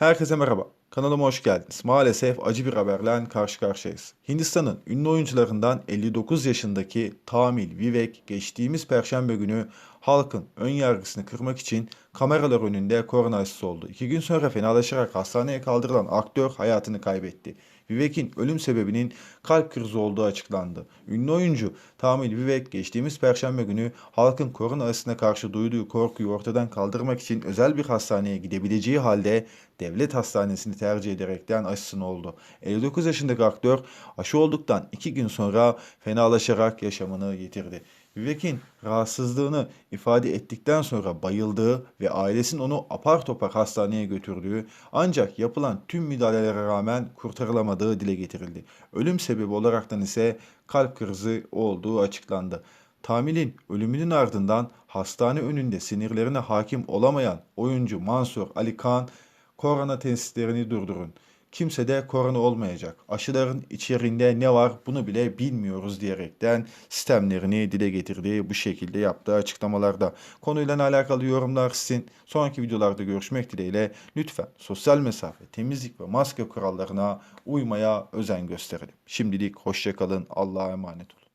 هاي خزام Kanalıma hoş geldiniz. Maalesef acı bir haberle karşı karşıyayız. Hindistan'ın ünlü oyuncularından 59 yaşındaki Tamil Vivek geçtiğimiz perşembe günü halkın ön yargısını kırmak için kameralar önünde korona aşısı oldu. İki gün sonra fenalaşarak hastaneye kaldırılan aktör hayatını kaybetti. Vivek'in ölüm sebebinin kalp krizi olduğu açıklandı. Ünlü oyuncu Tamil Vivek geçtiğimiz perşembe günü halkın korona karşı duyduğu korkuyu ortadan kaldırmak için özel bir hastaneye gidebileceği halde devlet hastanesini tercih ederekten aşısını oldu. 59 yaşındaki aktör aşı olduktan 2 gün sonra fenalaşarak yaşamını yitirdi. Vivek'in rahatsızlığını ifade ettikten sonra bayıldığı ve ailesinin onu apar topar hastaneye götürdüğü ancak yapılan tüm müdahalelere rağmen kurtarılamadığı dile getirildi. Ölüm sebebi olaraktan ise kalp krizi olduğu açıklandı. Tamil'in ölümünün ardından hastane önünde sinirlerine hakim olamayan oyuncu Mansur Ali Khan korona testlerini durdurun. Kimse de korona olmayacak. Aşıların içeriğinde ne var bunu bile bilmiyoruz diyerekten sistemlerini dile getirdiği bu şekilde yaptığı açıklamalarda. Konuyla alakalı yorumlar sizin. Sonraki videolarda görüşmek dileğiyle lütfen sosyal mesafe, temizlik ve maske kurallarına uymaya özen gösterelim. Şimdilik hoşçakalın. Allah'a emanet olun.